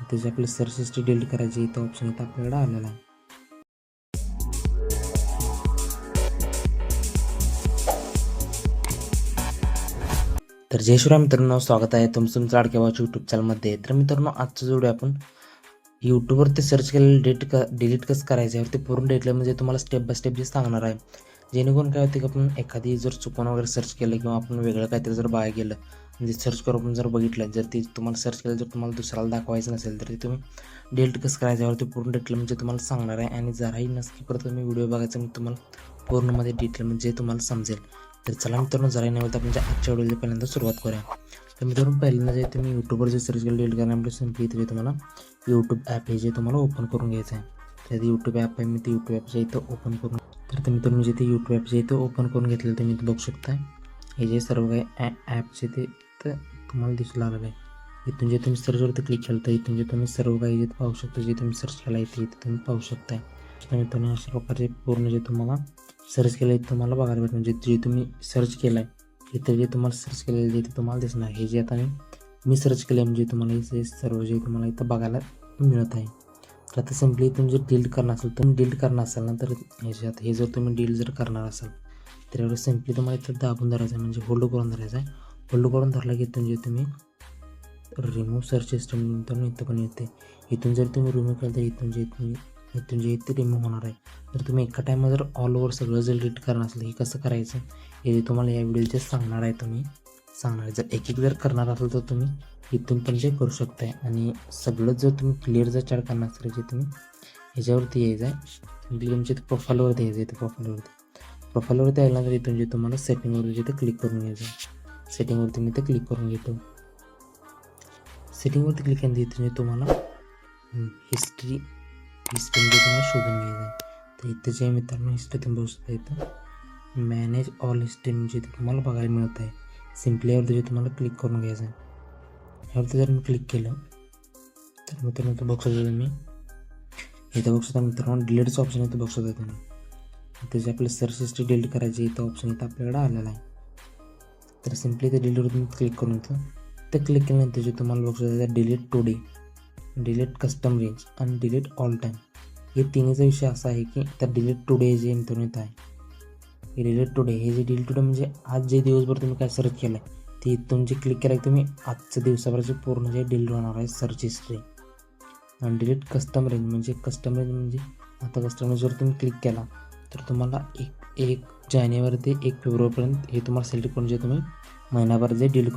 त्याची आपली सर्सेसची डिलीट करायची इथं ऑप्शन इथं आपल्याकडे आलेला आहे. तर जय श्रीराम मित्रांनो स्वागत आहे तुमचं तुमचं लाडक्याबाच्या यूट्यूब चॅनलमध्ये तर मित्रांनो आजचं जोडी आपण यूट्यूबवरती सर्च केलेलं डेट क डिलीट कसं करायचं यावरती पूर्ण डेटलं म्हणजे तुम्हाला स्टेप बाय स्टेप जे सांगणार आहे. जेणेकरून काय होते की आपण एखादी जर चुकून वगैरे सर्च केलं किंवा आपण वेगळं काहीतरी जर बाय गेलं म्हणजे सर्च करून जर बघितलं जर ते तुम्हाला सर्च केलं जर तुम्हाला दुसऱ्याला दाखवायचं नसेल तर ते तुम्ही डिलीट कसं करायचं यावरती पूर्ण डिटेल म्हणजे तुम्हाला सांगणार आहे. आणि जराही नसली परत तुम्ही व्हिडिओ बघायचा मी तुम्हाला पूर्णमध्ये डिटेल म्हणजे तुम्हाला समजेल. तर चला मित्रांनो जरा नाही होता म्हणजे आजच्या व्हिडिओला पहिल्यांदा सुरुवात करूया. तर मित्रांनो पहिल्यांदा जे तुम्ही यूट्यूबवर जे सर्च केलं डिलीट करण्यामध्ये सिम्पली इथे तुम्हाला यूट्यूब ॲप हे जे तुम्हाला ओपन करून घ्यायचं आहे. तर यूट्यूब ॲप आहे मी ते यूट्यूब ॲपच्या इथं ओपन करून तर ते मित्रांनो जे ते यूट्यूब ॲपच्या इथं ओपन करून घेतलेलं तुम्ही इथं बघू शकता हे जे सर्व काही ॲ ॲपचे ते तर तुम्हाला दिसू लागलं आहे इथून जे तुम्ही सर्चवरती क्लिक केलं तर इथून जे तुम्ही सर्व काही जे पाहू शकता जे तुम्ही सर्च केला आहे ते इथे तुम्ही पाहू शकताय. तर मित्रांनो अशा प्रकारचे पूर्ण जे तुम्हाला सर्च केलं आहे तुम्हाला बघायला भेटेल म्हणजे जे तुम्ही सर्च केलं आहे इथं जे तुम्हाला सर्च केलेलं जे ते तुम्हाला दिसणार. हे जे आता मी मी सर्च केलं आहे म्हणजे तुम्हाला हे सर्व जे तुम्हाला इथं बघायला मिळत आहे. तर आता सिम्पली तुम्ही जर डील करणार असेल तुम्ही डील करणार असाल ना तर ह्याच्यात हे जर तुम्ही डील जर करणार असाल तर एवढं सिम्पली तुम्हाला इथं दाबून धरायचं आहे. म्हणजे होल्ड करून धरायचं आहे. होल्ड करून धरला की इथून जे तुम्ही रिमूव्ह सर्च सिस्टम नंतर इथं पण येते. इथून जर तुम्ही रिमूव्ह केलं तर इथून जे तुम्ही इथून जे इथे रिमूव्ह होणार आहे. तर तुम्ही एका टायमा जर ऑल ओव्हर सगळं जर डिलीट करणार असलं हे कसं करायचं? हे जे तुम्हाला या व्हिडिओचे सांगणार आहे तुम्ही सांगणार आहे. जर एक एक जर करणार असेल तर तुम्ही इथून पण जे करू शकताय. आणि सगळं जर तुम्ही क्लिअर जर चॅट करणार असेल जे तुम्ही ह्याच्यावरती यायचं आहे तुमच्या प्रोफाईलवरती यायचं आहे प्रोफाईलवरती प्रोफाईलवरती आल्यानंतर इथून जे तुम्हाला सेटिंगवरती जिथे क्लिक करून घ्यायचं आहे. सेटिंगवरती मी ते क्लिक करून घेतो. सेटिंगवरती क्लिक केल्यानंतर इथे जे तुम्हाला हिस्ट्री हिस्ट्रीमध्ये तुम्हाला शोधून घ्यायचं आहे. तर इथं जे मित्रांनो हिस्ट्री तुम्ही बघू शकता इथं. मॅनेज ऑल हिस्ट्री म्हणजे इथे तुम्हाला बघायला मिळत आहे. सिम्पली यावरती जे तुम्हाला क्लिक करून घ्यायचं आहे. यावरती जर मी क्लिक केलं तर मित्रांनो इथं बघू शकता तुम्ही. इथं बघू शकता मित्रांनो डिलीटचं ऑप्शन इथं बघू शकता तुम्ही. त्याच्या आपलं सर्च हिस्ट्री डिलीट करायची इथं ऑप्शन इथं आपल्याकडे आलेला आहे. तर सिम्पली ते डिलीटवर तुम्ही क्लिक करून इथं ते क्लिक केल्यानंतर जे तुम्हाला बघू शकता delete today delete custom range आणि डिलीट ऑल टाईम हे तिन्हीचा विषय असा आहे की त्या डिलीट टुडे जे इंटरनेट आहे डिलीट टुडे हे जे डिलीट टुडे म्हणजे आज जे दिवसभर तुम्ही काय सर्च केलं आहे ते इथून जे क्लिक केलं तुम्ही आजच्या दिवसाभराचे पूर्ण जे डिलीट होणार आहे सर्च हिस्ट्री आणि डिलीट कस्टम रेंज म्हणजे कस्टम रेंज म्हणजे आता कस्टम रेंजवर तुम्ही क्लिक केला तर तुम्हाला एक एक जानेवारी ते एक फेब्रुवारीपर्यंत हे तुम्हाला सिलेक्ट करून जे तुम्ही महिनाभर जे डील